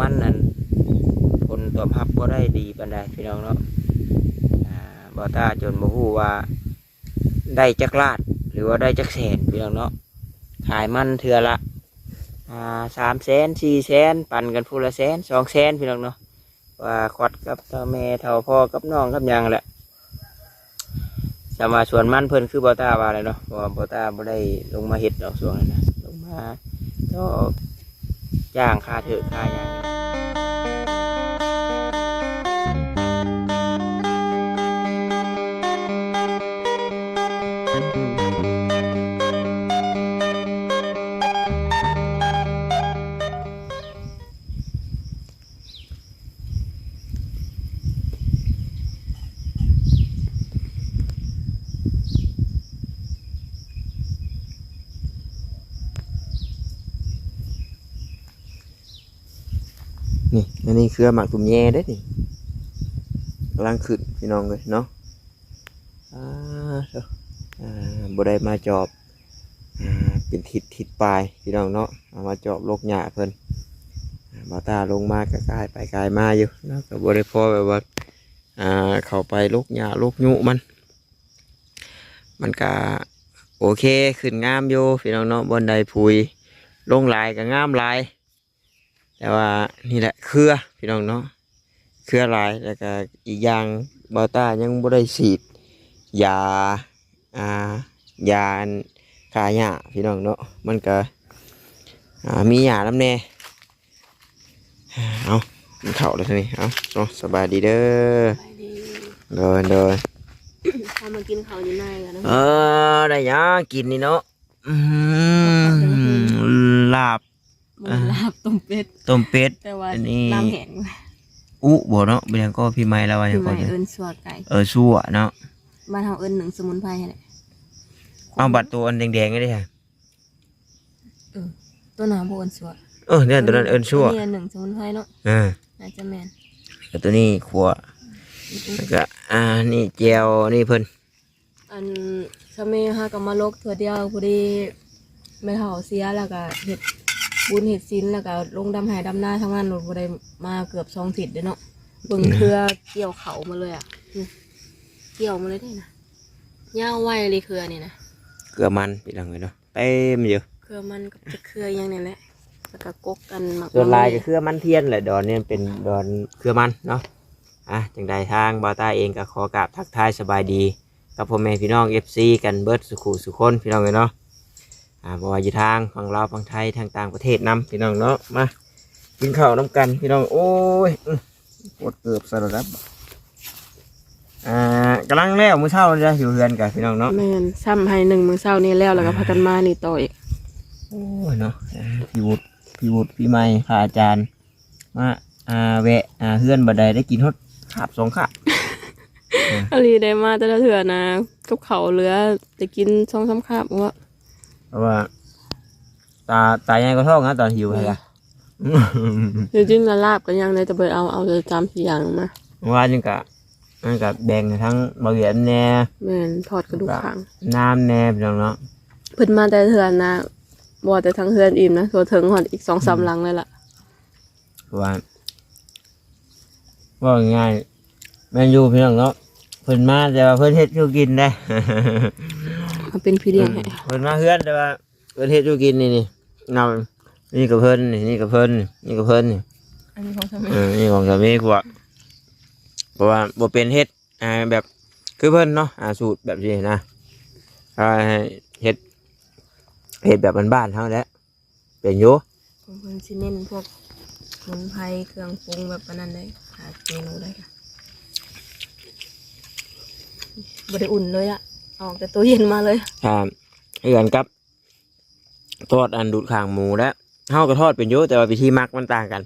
มันนั่นผลตอบรับบ่ได้ดีปานใดพี่น้องเนาะอ่าบ่ตาจนบ่ฮู้ว่า ได้จักลาด หรือว่าได้จักแสนพี่น้องเนาะขายมันเทือละสามแสนสี่แสนปั่นกันพูละแสนสองแสนพี่น้องเนาะว่าควัดกับเท่าแม่เท่าพ่อกับน้องกับยังแหละสมาส่วนมันเพิ่นคือบ่ตาว่าเลยเนาะเพราะว่าบ่ตาบ่ได้ลงมาเฮ็ดดอกสวนนั้นนะลงมาก็ จ้างค่าเถอะค่ายาง นี่อันนี้คือหมักตุ่มแย่ได้นี่กำลังขึ้นพี่น้องเลยเนาะอ่าเถอะอ่าบได้มาจอบอ่าเป็นทิศทิศปลายพี่น้องเนาะเอามาจอบโลกหญ้าเพิ่นอ่าตาลงมากกายไปกายมาอยู่เนาะกับบได้พอแบบว่าอ่าเข้าไปโลกหญ้าโลกยุมัน มันก็โอเคขึ้นงามอยู่พี่น้องเนาะบนใดพุยลงลายก็งามลาย แต่ว่านี่แหละเครือพี่น้องเนาะเครือหลายแล้วก็อีกอย่างบาต้ายังบ่ได้ฉีดยาอ่ายาคาหญ้าพี่น้องเนาะมันก็อ่ามีหญ้าน้ำแน่เอากินข้าวแล้วทีนี้เอาเนาะสบายดีเด้อไปดีเดินเดินพอมากินข้าวอยู่ในกันนะเออได้หยังกินนี่เนาะอื้อหือลาบ หมูลาบต้มเป็ดต้มเป็ดแต่ว่าอันนี้น้ำแห้งอุบ่เนาะเป็นหยังก็พี่ไม้แล้วว่าหยัคืงอก็ไม่เอิญสัวไก่เออชั่วเนาะบ้านเฮาเอิญหนึ่งสมุนไพรแหละเอาบัตรตัวอันแดงๆก็ได้ค่ะเออตัวหนาโบเอิญสัวเออเนี่ยตัวนั้นเอินชั่วนี่อันหนึ่งสมุนไพรเนาะอ่าน่าจะแม่นแล้วตัวนี้ขัวแล้วก็อ่านี่เจียวนี่เพิ่นอันสมัยฮากับมาลกตัวเดียวพอดีแม่เฒ่าเสียแล้วก็เฮ็ด บุญเฮ็ดศีลแล้วก็ลงดำหายดำหน้าทั้งนั้นหนูบ่ได้มาเกือบสองทิศเด้อเนาะเบิ่งเครือเกี่ยวเขามาเลยอะนี่เกี่ยวมาเลยได้นะยาวไวเลยเครือนี่นะเกลือมันพี่น้องเลยเนาะเต็มอยู่เครือมันกับจะเครืออยังนี่แหละแล้วก็กกกันหมักส่วนลายก็เครือมันเทียนแหละดอนเนี่ยเป็นดอนเครือมันเนาะอะจังใดทางบาวต้าเองก็ขอกราบทักทายสบายดีกับพ่อแม่พี่น้องเอฟซีกันเบิร์ดสุขุสุคนพี่น้องเลยเนาะ อ่าบว่าอยู่ทางฝั่งลาวฝั่งไทยทางต่างประเทศนํพี่น้องเนาะมากินข้าวน้ำกันพี่น้องโอ้ยอื้อปวดเกือบสารพัดอ่ากำลังแล้วมื้อเช้าจะอยู่เรือนกันพี่น้องเนาะแม่นซ้ำให้หนึ่งมือเศร้านี่แล้วแล้วก็พากันมานี่ต่ออีกโอ้ยเนาะอ่าพี่วุฒิพี่วุฒิพี่ไม้พระอาจารย์มาอ่าแวะอ่าเฮือนบัดใดได้กินฮอดขาบสองขาบอลีได้มาแต่ละเถื่อนะกับเขาวเหลือจะกินช่องซ้ำคาบว่า เพราะว่า ตาตายายก็ท้องนะตอนหิวเลยอะจริงๆละลาบกันยังเลยจะไปเอาเอาเลยจำสี่อย่างมาว่าจังกะมันกะแบ่งให้ทั้งบะเหวียนแหน่แม่นทอดกระดูกขางน้ำแหน่พี่น้องเนาะเพิ่นมาแต่เถื่อนะบ่แต่ทั้งเถื่อนอิ่มนะตัวถึงหอดอีกสองสามหลังเลยล่ะเพราะว่าว่าง่ายๆแมนยูพี่น้องเนาะเพิ่นมาแต่ว่าเพิ่นเฮ็ดอยู่กินได้ มาเป็นพี่เลี้ยงให้เพิ่นมาเฮือนแต่ว่าเพิ่นเฮ็ดอยู่กินนี่นี่เนานี่กับเพิ่นนี่นี่กับเพิ่นนี่กับเพิ่นนี่อันนี้ของสมัยเออนี่ของสามีกูอะเพราะว่าบ่เป็นเฮ็ดอ่าแบบคือเพิ่นเนาะอ่าสูตรแบบนี้นะอ่าเฮ็ดเฮ็ดแบบบ้านๆเฮาแหละเป็นอยู่ของเพิ่นสิเน้นพวกสมุนไพรเครื่องปรุงแบบนั้นเลยหาเมนูได้ค่ะบ่ได้อุ่นเลยอะเอาออกแต่ตู้เย็นมาเลยอ่าเอือนกับทอดอันดูดข้างหมูแล้วเฮาก็ทอดเป็นอยู่แต่ว่าวิธีมักมันต่างกัน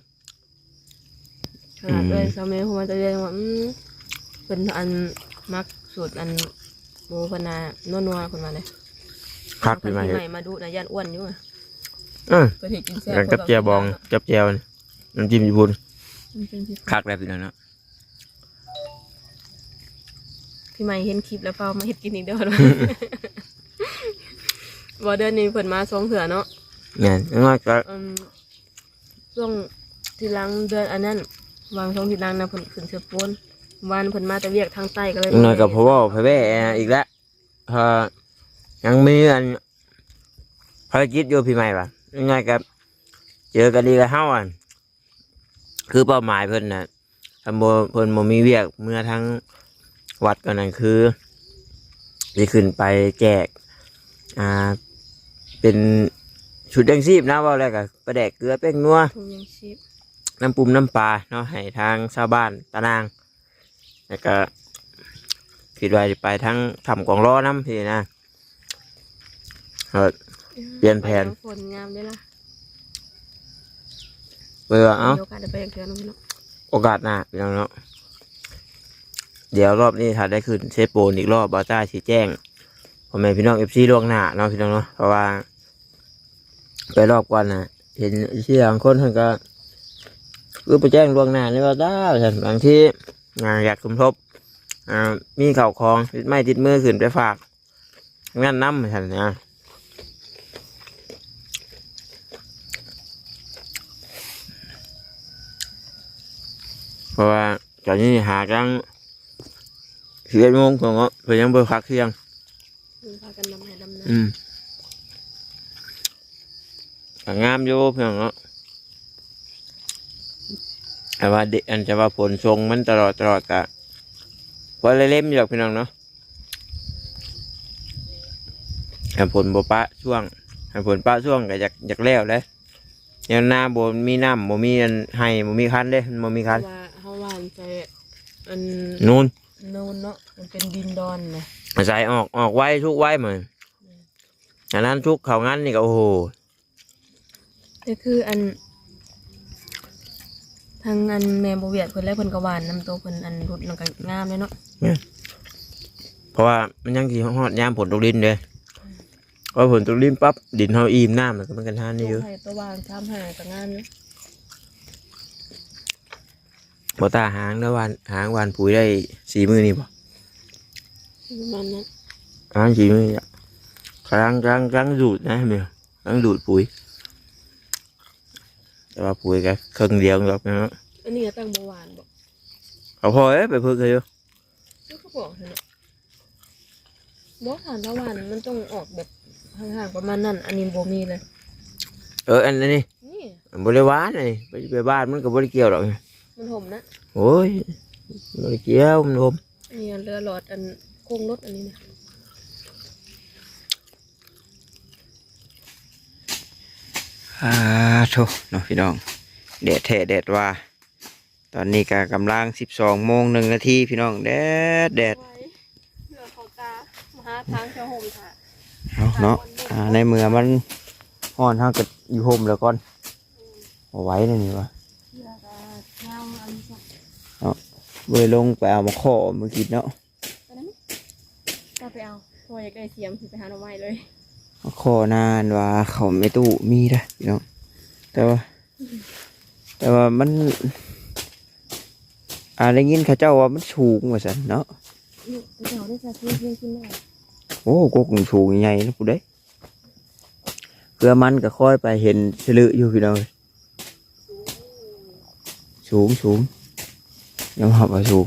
ขนาดเลยสมัยผมจะเรียกว่าอืมเป็นอันมักสูตรอันหมูพนานัวๆคนมาเลยคักไปมาใหเฮ็ดม่มาดูนะยันอ้วนอยู่อะเออเพิ่นเห็นกินแซ่กันกับเจียวบองกับเจียวนี่น้ำจิ้มญี่ปุ่นมันเป็นที่คักแล้วพี่น้องเนาะ พี่ใหม่เห็นคลิปแล้วเปล่ามาเห็ดกินอีกเด้อบ่เดือนนี้เพิ่นมาสองเถื่อเนาะแม่นน้อยก็อืมช่วงทีหลังเดือนอันนั้นวางช่องทีหลังนะเพิ่นขึ้นเสือปูนวันเพิ่นมาแต่เวียกทางใต้ก็เลยหน่อยกับพ่อว่าพ่อแม่อีกแล้วเอ่อยังมีอันภารกิจอยู่พี่ใหม่ปะยังไงกับเจอกันดีกับเฮาอันคือเป้าหมายเพิ่นน่ะทำโบเพิ่นบ่มีเวียกเมื่อทั้ง วัดกันนั่นคือจะขึ้นไปแจกอ่าเป็นชุดแดงชีพนะว่าแล้วก็ประแดกเกลือแป้งนัว ถุงยังชีพน้ำปุ่มน้ำปลาเนาะให้ทางชาวบ้านตะนาง แล้วก็คิดว่าจะไปทั้งทำกองล้อน้ำพี่นะเออ เปลี่ยนแผนไปทางฝนงามเด้อล่ะเบื่อเอ้ามีโอกาสได้ไปอย่างเทื่อนึงเนาะโอกาสหน้าพี่น้องเนาะ เดี๋ยวรอบนี้ถ้าได้ขึ้นเซฟโปนอีกรอบบอต้าชี้แจ้งพ่อแม่พี่น้องเอฟซีล่วงหน้าเนาะพี่น้องเนาะเพราะว่า ไปรอบก่อนนะเห็นเชี่ยงคนเพิ่นก็คือไปแจ้งล่วงหน้าในี่ว่าได้ฉันบางที่งานอยากสมทบอ่ามีเข่าวของติดไม้ติดมือขึ้นไปฝากงานน้ำฉันนะเพราะว่าตอนนี้หาจัง สิบเอ็ดโมงผมก็เพิ่นยังเบิกพักเที่ยงเพิ่นพากันนำให้ดำนาอืมก็งามอยู่เพียงเนาะแต่ว่าเด็กอันจะว่าผลทรงมันตลอดตลอดกะพอเล่มๆอยู่หรอกพี่น้องเนาะให้ผลบ่ปะช่วงให้ผลปะช่วงก็อยากอยากแล้วเลยยังหน้าบ่มีน้ำบ่มีอันให้บ่มีคันเด้มันบ่มีเพคันราะว่าเฮาหวานใจอัน นู่นโนูนเนาะมันเป็นดินดอนนะใส่ออกออกไว้ทุกไว้เหมือนอันนั้นทุกเขางั้นนี่ก็โอ้โหก็คืออันทางอันแม่บ่เวียดเพิ่นแล้วเพิ่นก็หวานนำตัวเพิ่นอันรุดแล้วก็งามเลยเนาะเพราะว่ามันยังสิฮอดยามผลตกดินเลยพอผลตกดินปั๊บดินเฮาอิ่มน้ำมันก็มันกันทานนี่อยู่ไผตัววางทำหาก็งามอยู่ บ่ตาหางแล้ววันหางวันปุ๋ยได้สี่มือนี่บ่ประมาณนั้นหางสี่มืออะกลางกลางกลางดูดนะเมียกลางดูดปุ๋ยแต่ว่าปุ๋ยก็ครึ่งเดียวหรอกนะอันนี้ก็ตั้งบ่หวานบ่เอาพอเอ้ยไปเพิ่งเลยอยู่คือเขาบอกหั่นน่ะบ่ทานตะวันมันต้องออกแบบห่างๆประมาณนั้นอันนี้บ่มีเลยเอออันนี้นี่บริวารนี่ไปไปบ้านมันก็บริเกี่ยวหรอก มันห่มนะโอ้ยบริเกี่ยวมันผมอันนี้เรือหลอดอันโค้งรถอันนี้นะอ่าโถเนาะพี่น้องแดดแท้แดดว่า ตอนนี้ก็กำลังสิบสองโมงหนึ่งนาทีพี่น้องแดดแดดไว้เรือเขาตามาหาทางเจ้าห่มค่ะเนาะเนาะอ่าในเมืองมันห่อนเท่ากับอยู่ห่มแล้วก่อนเอาไว้นี่นี่วะ เรือก็เงาอันนี้จ้ะ เว้ยลงไปเอามาขอเมื่อกี้เนาะไปนั้นก็ไปเอาพออยากได้เสียมสิไปหาหน่อไม้เลยมาขอนานว่าเขาไม่ตู้มีนะพี่น้องแต่ว่า แต่ว่ามันอ่าได้ยินเขาเจ้าว่ามันสูงว่าสันเนาะนี่เดี๋ยวได้จะซื้อเพียงกินได้โอ้กกสูงใหญ่นะกูได้เพื่อมันก็ค่อยไปเห็นสลืออยู่พี่น้องเอ้ยสูงสูง ยังหอบว่าสูง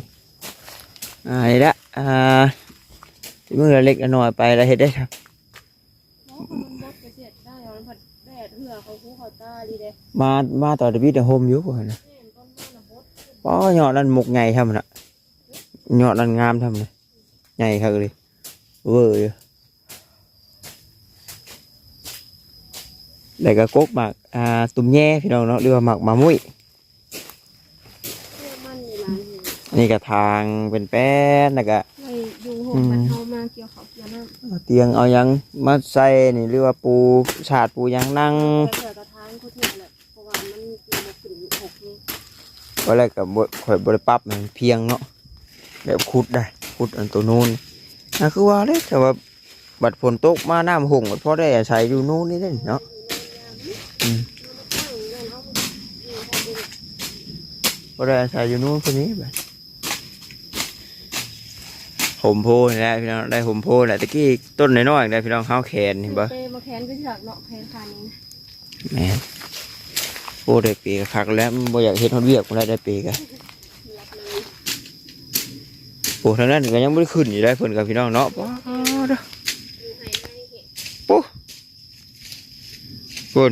อ่านี่ละอ่าที่มือเล็กอันน้อยไปแล้วเห็ดได้ครับเนาะมันบดกระเสียดได้เอาแล้วผัดแดดเหือเขาคู่เขาตาดีเด้มามาต่อเดวิดโฮมอยู่ก่อนนะแม่นต้นไม้น่ะบดป้อยอดนั่นหมกใหญ่ทำนะยอดนั่นงามทำเลยใหญ่ครับเลยเวอร์อยู่แล้วก็กกหมากอ่าตุ่มแย่พี่น้องเนาะเรียกว่าหมากมามุ้ย เชื่อมั่นในร้า นนี้นี่ก็ทางเป็นแป้นแล้วก็ไปอยู่ห่มมันเฮามาเกี่ยวเขาวเกี่ยวน้ำเอาเตียงเอาหยังมาใส่นี่เรียกว่าปูชาดปูหยังนั่งแต่เสือกระทางกูเถื่อนแหละเพราะว่ามันกินมาขึ้นหกนี่ก็แล้วกับบข่อยบริปรับมันเพียงเนาะแบบขุดได้ขุดอันตัวนู้นนะคือว่าเลยแต่ว่าบัดฝนตกมาน้ำหงพอได้อาศัยอยู่นู้นนี่เด้เนาะอืมพอได้อาศัยอยู่นู้นคนนี้แบบ ผมโพนี่แหละพี่น้องได้ผมโพแหละตะกี้ต้นน้อยๆได้พี่น้องข้าวแขนเห็นปะเปมาแขนก็เถือกเนาะแขนขานี้นะแหม่โอ้อ้ได้เปกคักแล้วมันบ่อยากเฮ็ดฮอดเวียกบ่ได้ได้เปกะรับเลยโอ้ทางนั้นก็ยังบ่ได้ขึ้นอยู่ได้เพิ่นกับพี่น้องเนาะป๊าดดูให้ไม่เห็นปุ๊คุณ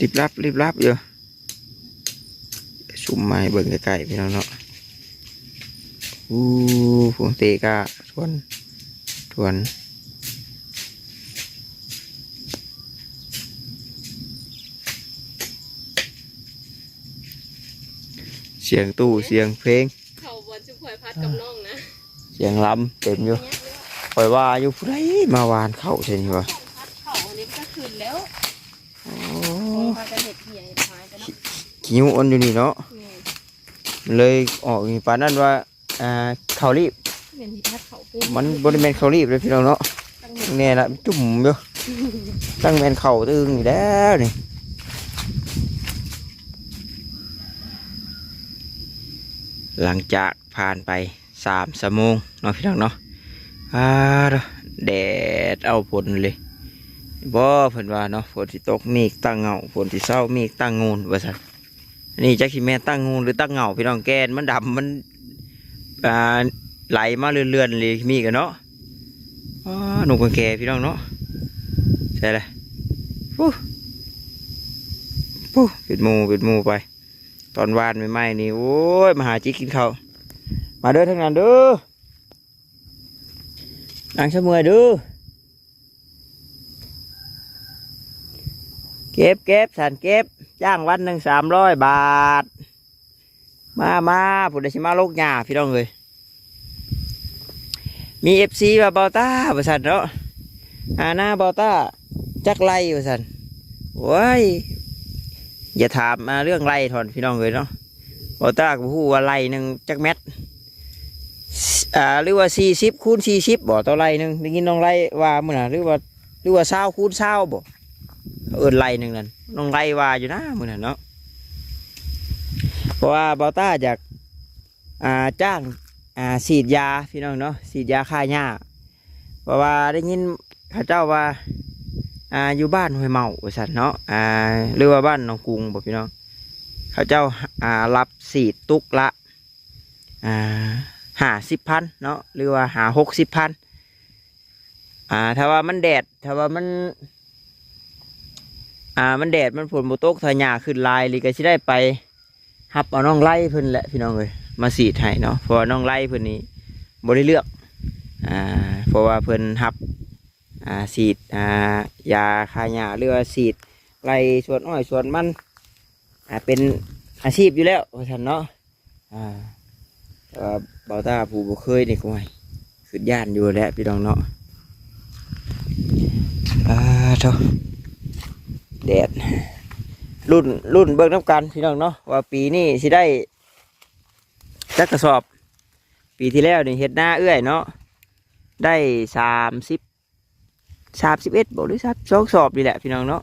รีบรับรีบรับอยู่ซุ่มไม้เบิ่งใกล้ๆพี่น้องเนาะ อู้พวงเตกาทวนทวนเสียงตู้เสียงเพลง เขาบอลชุบหวยพัดกับน้องนะเสียงลำเต็มอยู่คอยว่าอยู่ผู้ใดมาวานเข้าใช่ไหมวะพัดเขาอันนี้ก็คืนแล้วโอ้พากันเห็ดเหี้ยเห็ดหายกันเนาะขี้วอ่อนอยู่นี่เนาะแม่นมันเลยออกมีปานนั้นว่า อ่าเขารีบเป็นที่พัดเขาเป็นมันบริเวณเขารีบเลยพี่น้องเนาะตั้งเห็ดแน่ละจุ่มอยู่ตั้งแมนเข่าตึงอยู่แล้วนี่หลังจากผ่านไปสามชั่วโมงเนาะพี่น้องเนาะอ่าเด้อแดดเอาผลเลยบ่เพิ่นว่าเนาะฝนสิตกเมฆตั้งเงาฝนสิเศร้าเมฆตั้งงูนว่าซั่นอันนี้จักสิแม่นตั้งงูนหรือตั้งเงาพี่น้องแกนมันดำมัน อ่าไหลมาเรื่อนๆเลยมีกันเนาะหนุ่มกันแก่พี่น้องเนาะใช่เลยปุ๊ปุ๊ปิดมูปิดมูไป ตอนวานใหม่ๆนี่โอ้ยมาหาจิกกินเขามาเด้อทั้งนั้นเด้อนั่งเสมอเด้อเก็บเก็บสันเก็บจ้างวันหนึ่งสามร้อยบาท มามาผู้ใดสิมาโลกหญ้าพี่น้องเลย มีเอฟซีว่าบอต้าประสันเนาะอาหน้าบอต้าจักไล่ประสันว้ยอย่าถามมาเรื่องไล่ถอนพี่น้องเลยเนาะบอต้าก็พูดว่าไล่หนึ่งจักแมตอ่าหรือว่าสี่สิบคูณสี่สิบบ่ต่อไล่หนึ่งได้ยินน้องไล่ว่ามื่อน่ะหรือว่าหรือว่าเศร้าคูณเศร้าบ่เอินไล่หนึ่งนั่นน้องไล่ว่าอยู่นะมื่อน่ะเนาะเพราะว่าบอต้าจากอ่าจ้าง อ่าฉีดยาพี่น้องเนาะฉีดยาฆ่าหญ้าเพราะว่าได้ยินข้าเจ้าว่าอ่าอยู่บ้านห้วยเมาว่าสันเนาะอ่าหรือว่าบ้านหนองกรุงบอกพี่น้องเขาเจ้าอ่ารับสีดตุกละอ่าหาสิบพันเนาะหรือว่าหาหกสิบพันอ่าถ้าว่ามันแดดถ้าว่ามันอ่ามันแดดมันฝนบุตกถ้าหญ้าขึ้นลายลีก็สิได้ไปหับเอาน้องไล่เพิ่นแหละพี่น้องเลย มาสีดให้เนาะเพราะว่าน้องไล่เพิ่นนี้บริเลือกอ่าเพราะว่าเพิ่นหับอ่าฉีดอ่ายาคาหญ้าหรือว่าฉีดไรสวนอ้อยสวนมันอ่าเป็นอาชีพอยู่แล้วว่าท่นเนาะอ่าเบาตาผู้บ่เคยนี่ก็ไม่ขึ้นย่านอยู่แล้วพี่น้องเนาะอ่าเท่าแดดรุ่นรุ่นเบิ่งน้ำกันพี่น้องเนาะว่าปีนี้สิได้ จักกระสอบ ปีที่แล้วนี่เฮ็ดหน้าเอื้อยเนาะได้สามสิบสามสิบเอ็ดบอกหรือสามสองสอบนี่แหละพี่น้องเนาะ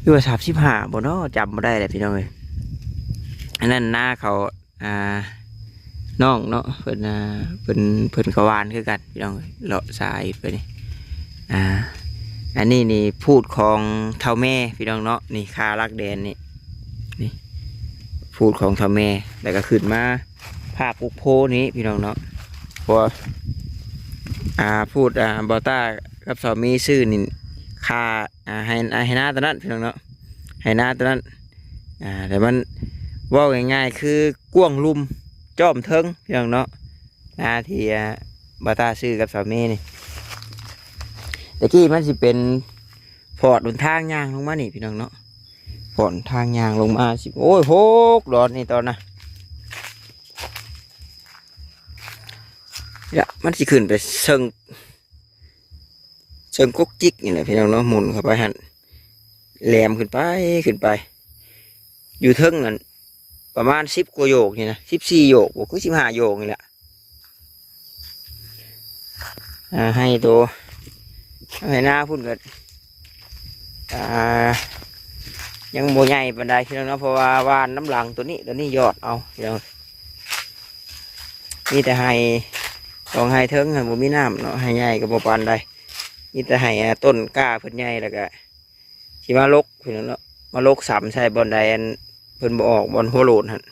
หรือว่าสามสิบห้าบอกเนาะจำไม่ได้เลยพี่น้องเลยอันนั้นหน้าเขาอ่าน้องเนาะเพิ่นอ่าเพิ่นเพิ่นกวานคือกันพี่น้องเลาะสายไปนี่อ่าอันนี้นี่พูดของเท่าแม่พี่น้องเนาะนี่คารักแดนนี่ พูดของท่าแม่แล้วก็ขึ้นมาภาคปุกโพนี้พี่น้องเนาะพอ่าพูดอ่าบอต้ากับสามีซื้อนี่ค่าอ่าให้อ่าให้หน้าตอนนั้นพี่น้องเนาะให้หน้าตอนนั้นอ่าแต่มันว่าง่ายๆคือกว้างลุมจอมเทิงพี่น้องเนาะหน้าที่อ่าบอต้าซื้อกับสามีนี่แต่กี้มันสิเป็นพอดบนทางยางลงมานี่พี่น้องเนาะ พอร์ดทางยางลงมาสิโอ้ยโหกดอดนี่ตอนน่ะเนี่ยมันสิขึ้นไปเชิงเชิงกุ๊กจิกนี่แหละพี่น้องเนาะหมุนเข้าไปหันแหลมขึ้นไปขึ้นไป อยู่เทิงนั่นประมาณสิบกว่าโยกนี่นะสิบสี่โยกบวกคือสิบห้าโยกนี่แหละให้ตัวให้หน้าพุ่นกันอ่า ยังโมใหญ่ปันไดพี่น้องเนาะเพราะว่าวานน้ำหลังตัวนี้ตัวนี้ยอดเอาพี่น้องมีแต่ให้ต้องให้เทิงให้บ่มีน้ำเนาะให้ใหญ่กับบ่ปานใดมีแต่ให้ต้นกล้าเพิ่นใหญ่แล้วก็สิมาลกพี่น้องเนาะมาลกสามใส่บอลใดอันเพิ่นบ่ออกบอลหัวโหลดหั่น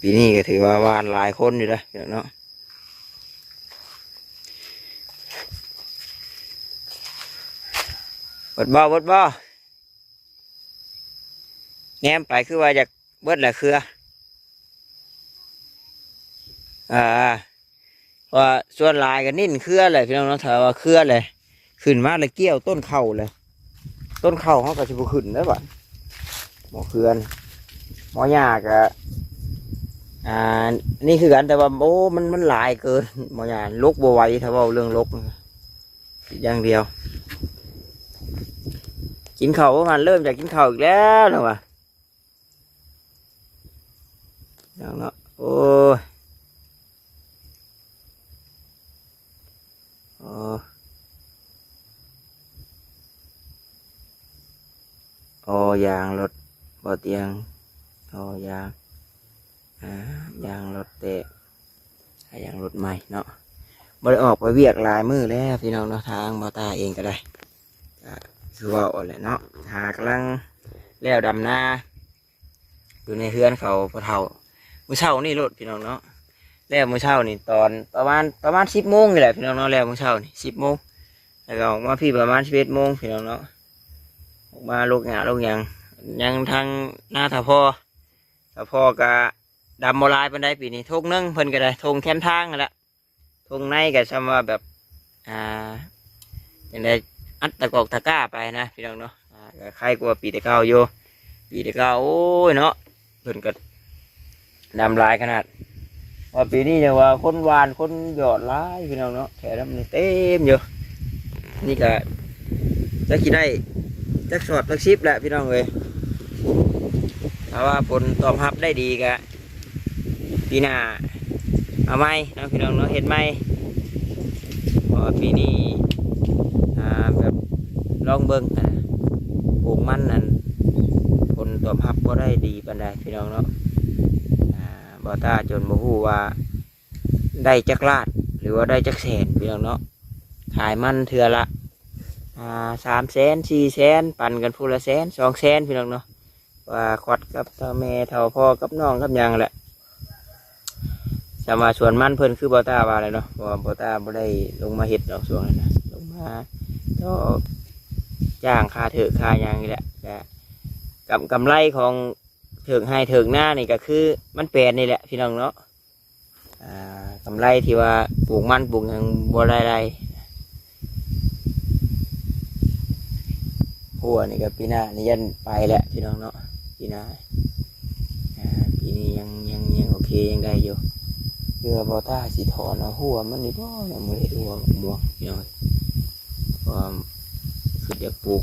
ปีนี้ก็ถือว่าวานหลายคนอยู่นะพี่น้องเนาะ ดบ่บดบ่แนมไปคือว่าจากเบิดแหละเครืออ่าว่าส่วนลายก็นิ่นเครือเลยพี่น้องเนาะถ้าว่าเครือเลยขึ้นมาเลยเกี่ยวต้นเข่าเลย ต้นเข่าเขาก็จะบุขึ้นได้บ่ะหมอเครือนหมอหยากะอ่า นี่คือกันแต่ว่าโอ้มันมันหลายเกินหมอหยาลกบัวไหวถ้าว่าเรื่องลกอย่างเดียว กินข้าวประมาณเริ่มจากกินข้าวอีกแล้วนะวะอย่างเนาะโอ้ยเออโอ้ยางรถบ่เตียงโอ้ยางอ่ายางรถเตะยางรถใหม่เนาะบ่ได้ออกไปเวียกลายมือแล้วพี่น้องเนาะทางบ่ตาเองก็ได้ คือว่าอ่อนแหละเนาะหากำลังแล้วดำหน้าอยู่ในเฮือนเขาพอเท่ามื้อเช้านี่รถพี่น้องเนาะแล้วมื้อเช้านี่ตอนประมาณประมาณสิบโมงนี่แหละพี่น้องเนาะแล้วมื้อเช้านี่สิบโมงแล้วก็ออกมาพี่ประมาณสิบเอ็ดโมงพี่น้องเนาะออกมาลูกหยาลูกหยังยังทางหน้าท่าพ่อท่าพ่อก็ดำโมลายเปันไดปีนี้ทงหนึงเพิ่นก็ได้ทงแคมทางนั่นแหละทงในก็ชำว่าแบบอ่าอย่างได อัดตะกอกตะก้าไปนะพี่น้องเนาะใครกลัวปีตะเก้าอยู่ปีตะเก้าโอ้ยเนาะเพิ่นก็ดำลายขนาด ว่าปีนี้เนี่ยว่าคนหวานคนหยอดร้ายพี่น้องเนาะแถวนั้นมันเต็มอยู่นี่ก็จะคิดได้จักสอดจักซิปแหละพี่น้องเลยถ้าว่าผลตอบรับได้ดีก็ปีหน้าเอาไหมเนาะพี่น้องเนาะเห็ดไหมเพราะว่าปีนี้ ลองเบิ้งอะปลูกมันนั่นผลตอบรับก็ได้ดีปานใดพี่น้องเนาะอ่าบอต้าจนบ่ฮู้ว่า ได้จักลาด หรือว่าได้จักแสนพี่น้องเนาะขายมันเทือละสามแสนสี่แสนปั่นกันพูละแสนสองแสนพี่น้องเนาะว่าขวัดกับเท่าแม่เท่าพ่อกับน้องกับยังแหละสามาส่วนมันเพิ่นคือบอต้าว่าเลยเนาะเพราะว่าบอต้าบ่ได้ลงมาเฮ็ดดอกส่วนนั้นนะลงมาก็ จ้างค่าเถือค่าหยังนี่แหละกับกำไรของเถิงให้เถิงหน้านี่ก็คือ มันแปลนนี่แหละ พี่น้องเนาะอ่ากำไรที่ว่าปลูกมันปลูกหยังบ่ได้ไรหัวนี่ก็ปีหน้านี่ยันไปแหละพี่น้องเนาะปีหน้าอ่าปีนี้ยังยังยังโอเคยังได้อยู่เรือบอต้าสีถอนเอาหัวมันนี่บ่ยังไม่ได้หัวม่วงพี่น้อง คืออยากปลูก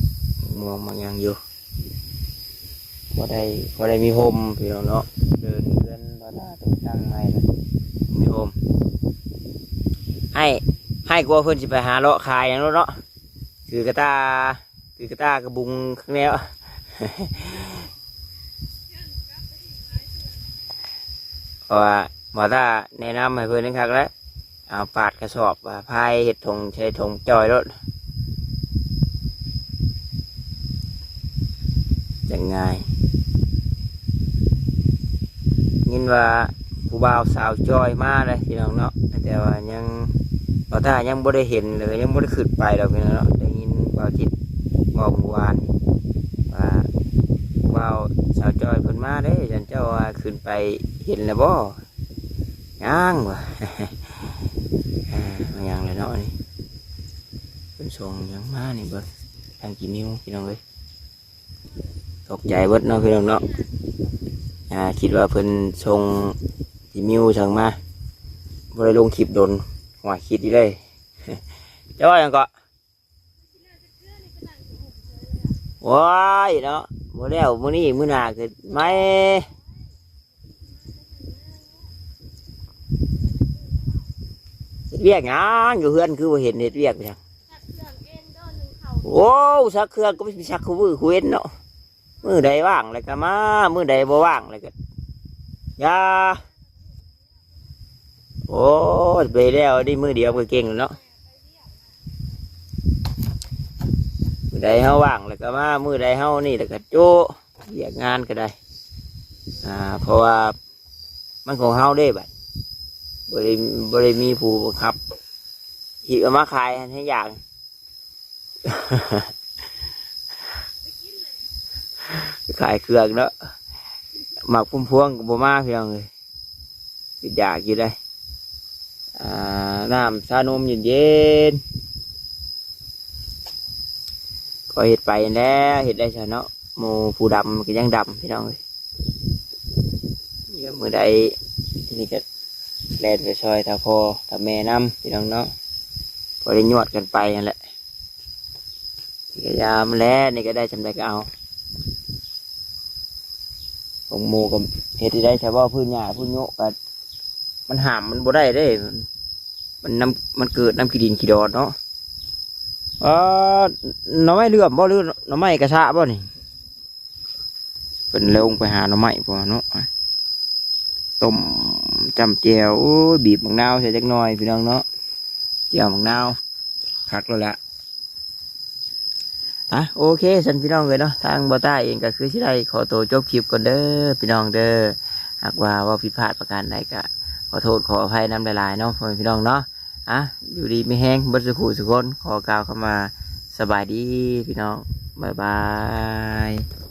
ม่วงบางอย่างอยู่บ่ได้บ่ได้มีโฮมพี่น้องเนาะเดินเดินบ่ได้ต้องตั้งไม้นะมีโฮมให้ให้กลัวเพิ่อนสิไปหาเลาะขายอย่างนั้นเนาะคือกระตาคือกระตากระบุงข้างแนวเพราะว่าหมอตาแนะนำให้เพิ่นนึงครั้งแล้วเอาปาดกระสอบพายเห็ดถงใช้ถงจอยรถ จังไงยินว่าผู้บ่าวสาวจอยมาเลยพี่น้องเนาะแต่ว่ายังบอต้ายังบ่ได้เห็นเลยยังบ่ได้ขึ้นไปดอกพี่น้องเนาะได้ยินบ่าวจิตบอกเมื่อวานว่าผู้บ่าวสาวจอยเพิ่นมาเด้ฉันเจ้าว่าขึ้นไปเห็นแล้วบ่ยังวะอ่ามายังเลยเนาะนี่เป็นส่งยังมานี่เบิ่งทางกี่นิ้วพี่น้องเอ้ย ตกใจเบิดเนาะพี่น้องเนาะอ่าคิดว่าเพิ่นส่งอีมิวสั่งมาบ่ได้ลงคลิปโดนหัวคิดอีเลยเจ้าว่าหยังก็ว้ายเนาะบ่แล้วมื้อนี้มื้อหน้าคือไม่เวียกหยังอยู่เฮือนคือบ่เห็นเฮ็ดเวียกไปจังโอ้สักเครื่องก็ไม่สักคู่มือคุเว้นเนาะ มือใดว่างเลยก็มา มือใดบ่ว่างเลยก็ยาโอ้ไปแล้วได้มือเดียวก็เก่งเนาะมือใดเฮาว่างแล้วก็มา มือใดเฮานี่แล้วก็โจ้เรียกงานก็ได้ อ่า เพราะว่ามันของเฮาได้บัดบริบริมีผู้บังคับอีกมาขายให้อย่าง ขายเครื่องเนาะหมักพุ่มพวงกับบ่มาเพียงเลยปิดอยากอยู่ได้อ่าน้ำชานมเย็นเย็นก็เห็ดไปแล้วเห็ดได้ชะเนาะหมูผู้ดำก็ยังดำพี่น้องเลยเดี๋ยวมือใดที่นี่ก็แลนไปซอยถ้าพอถ้าแม่น้ำพี่น้องเนาะพอได้ยวดกันไปนั่นแหละนี่ก็ยามแล้วนี่ก็ได้จำได้ก็เอา ของหมูกับเห็ดที่ได้เฉพาะพื้นหญ้าพื้นโยกกันมันหามมันบ่ได้เด้ มันน้ำมันเกิดน้ำขี้ดินขี้ดอนเนาะเออหน่อไม้เลื่อมบ่หรือหน่อไม้กระชะบ่นี่เป็นลงไปหาหน่อไม้บ่เนาะต้มจำเจียวบีบมะนาวใส่จักหน่อยพี่น้องเนาะเจียวมะนาวคักแล้วละ อะโอเคสันพี่น้องเลยเนาะทางบอต้าเองก็คือที่ได้ขอตัวจบคลิปก่อนเด้อพี่น้องเด้อหากว่าว่าผิดพลาดประการใดก็ขอโทษขออภัยน้ำลายๆเนาะพี่น้องเนาะอะอยู่ดีไม่แห้งบัสุขสุขคนขอกล่าวเข้ามาสบายดีพี่น้องบ๊ายบาย